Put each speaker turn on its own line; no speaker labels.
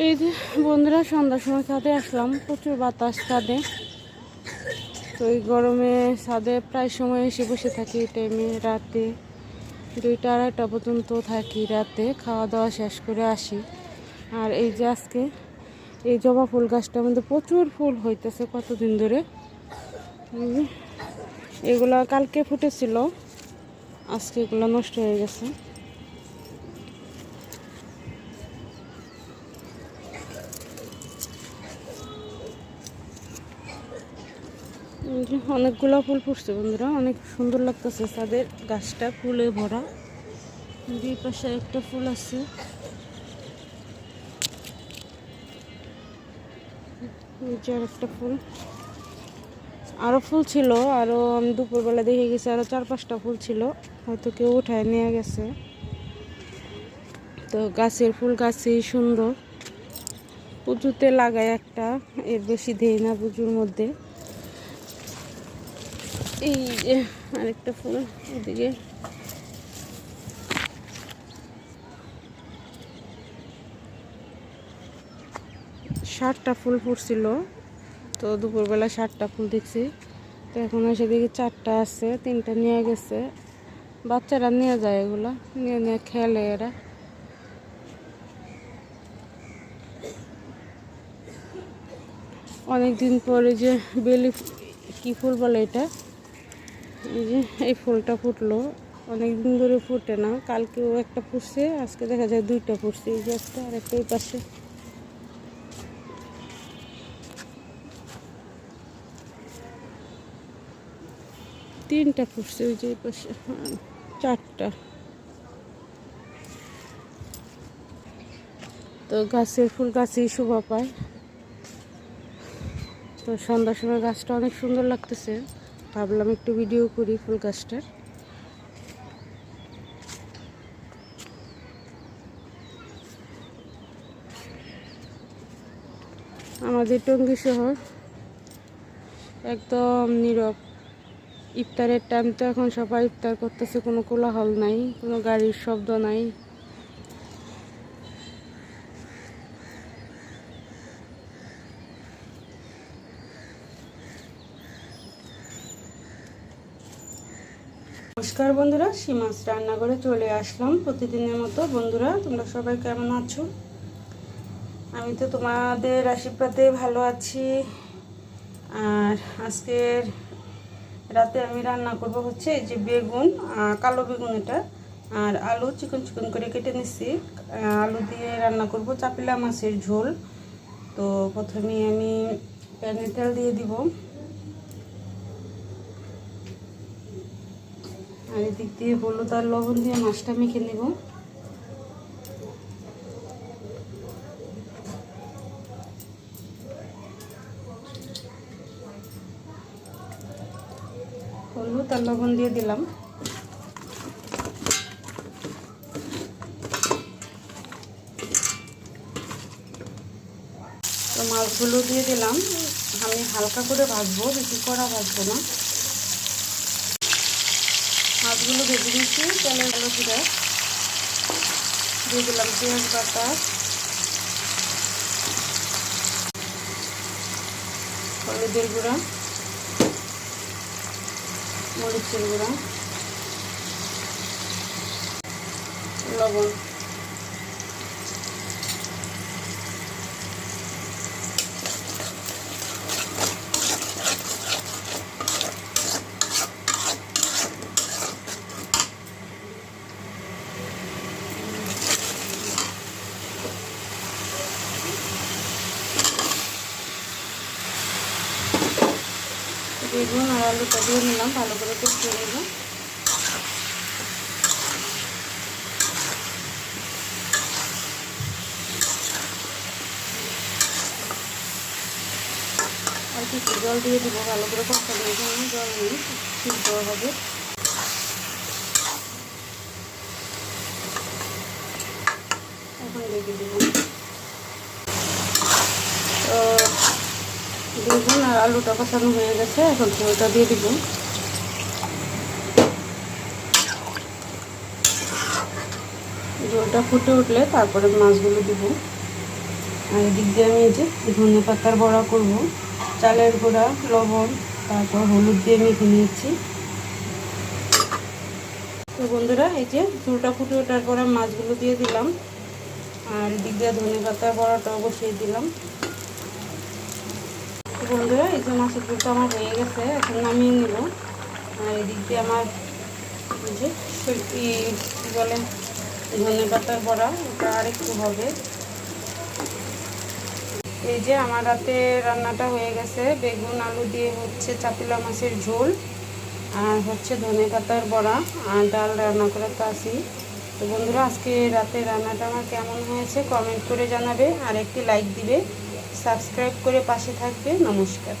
এই যে বন্ধুরা, সন্ধ্যার সময় ছাদে আসলাম। প্রচুর বাতাস ছাদে। তো এই গরমে ছাদে প্রায় সময় এসে বসে থাকি এই টাইমে রাতে। দুইটা আড়াইটা পর্যন্ত থাকি রাতে। খাওয়া দাওয়া শেষ করে আসি। আর এই যে আজকে এই জবা ফুল গাছটার মধ্যে প্রচুর ফুল হইতেছে কতদিন ধরে। এগুলা কালকে ফুটেছিল। আজকে এগুলো নষ্ট হয়ে গেছে। অনেকগুলো ফুল ফুটছে বন্ধুরা, অনেক সুন্দর লাগতেছে তাদের গাছটা, ফুলে ভরা। দুই পাশে একটা ফুল আছে। যে একটা ফুল। আরও ফুল ছিল, আরও আমি দুপুরবেলা দেখে গেছি, আরও চার পাঁচটা ফুল ছিল, হয়তো কেউ উঠায় নিয়ে গেছে। তো গাছের ফুল গাছেই সুন্দর। পুজোতে লাগায় একটা, এর বেশি দেই না পুজোর মধ্যে। এই যে, আরেকটা ফুল ওদিকে ষাটটা ফুল ফুটছিল, তো দুপুরবেলা ষাটটা ফুল দেখছি। তো এখন এসে দেখি চারটা আছে, তিনটা নিয়ে গেছে। বাচ্চারা নিয়ে যায় এগুলো, নিয়ে নিয়ে খেলে এরা। অনেক দিন পরে যে বেলি কি ফুল বলে এটা? এই যে এই ফুলটা ফুটলো। অনেক দিন ধরে ফুটে না কালকেও একটা ফুটছে আজকে দেখা যায় দুইটা ফুটছে এই যে একটা আর একটা এই পাশে। তিনটা ফুটছে ওই যে এই পাশে হ্যাঁ, চারটা। তো গাছের ফুল গাছেই শোভা পায়। তো সন্ধ্যার সময় গাছটা অনেক সুন্দর লাগতেছে। ভাবলাম একটু ভিডিও করি ফুল গাছটার আমাদের টঙ্গী শহর একদম নীরব। ইফতারের টাইম তো এখন সবাই ইফতার করতেছে, কোনো কোলাহল নাই, কোনো গাড়ির শব্দ নাই। নমস্কার বন্ধুরা, সীমাস রান্নাঘরে চলে আসলাম প্রতিদিনের মতো। বন্ধুরা, তোমরা সবাই কেমন আছো? আমি তো তোমাদের আশীর্বাদে ভালো আছি। আর আজকের রাতে আমি রান্না করব হচ্ছে এই যে বেগুন কালো বেগুন এটা, আর আলু চিকন চিকন করে কেটে নিচ্ছি আলু দিয়ে রান্না করব চাপিলা মাছের ঝোল। তো প্রথমে আমি প্যানে তেল দিয়ে দিব। আর এদিক দিয়ে হলুদ আর লবণ দিয়ে মাছটা মেখে নেব। হলুদ আর লবণ দিয়ে দিলাম। তো মাছগুলো দিয়ে দিলাম। আমি হালকা করে ভাজবো, বেশি করা ভাজবো না। মাছগুলো ভেজে নিচ্ছি তেলের আলো জিরা দিয়ে দিলাম পেঁয়াজ বাটা। হলুদের গুঁড়া। মরিচের গুঁড়া। লবণ। বেগুন আর আলুটা দিয়ে নিলাম, ভালো করে কষিয়ে নেব। আর কিছু জল দিয়ে দিব, ভালো করে কষানোর জন্য জল সিদ্ধ হবে। এখন রেখে দেবো তো বেগুন আর আলুটা কষানো হয়ে গেছে। এখন ঝোলটা দিয়ে দিব। ঝোলটা ফুটে উঠলে তারপরে মাছগুলো দিব। আর এদিক দিয়ে আমি এই যে ধনে পাতার বড়া করব, চালের গুঁড়া, লবণ, তারপর হলুদ দিয়ে মেখে নিয়েছি। তো বন্ধুরা, এই যে ঝোলটা ফুটে ওঠার পরে মাছগুলো দিয়ে দিলাম। আর এদিক দিয়ে ধনে পাতার বড়াটাও বসিয়ে দিলাম। বন্ধুরা, এই যে মাছের ঝোলটা আমার হয়ে গেছে, এখন নামিয়ে নিব। আর এদিক দিয়ে আমার যে ই বলে, ধনে পাতার বড়া, ওটা আরেকটু হবে। এই যে আমার রাতে রান্নাটা হয়ে গেছে, বেগুন, আলু দিয়ে হচ্ছে চাপিলা মাছের ঝোল, আর হচ্ছে ধনে পাতার বড়া, আর ডাল রান্না করে তো আসি তো বন্ধুরা, আজকে রাতে রান্নাটা আমার কেমন হয়েছে কমেন্ট করে জানাবে, আর একটি লাইক দিবে। সাবস্ক্রাইব করে পাশে থাকবে নমস্কার।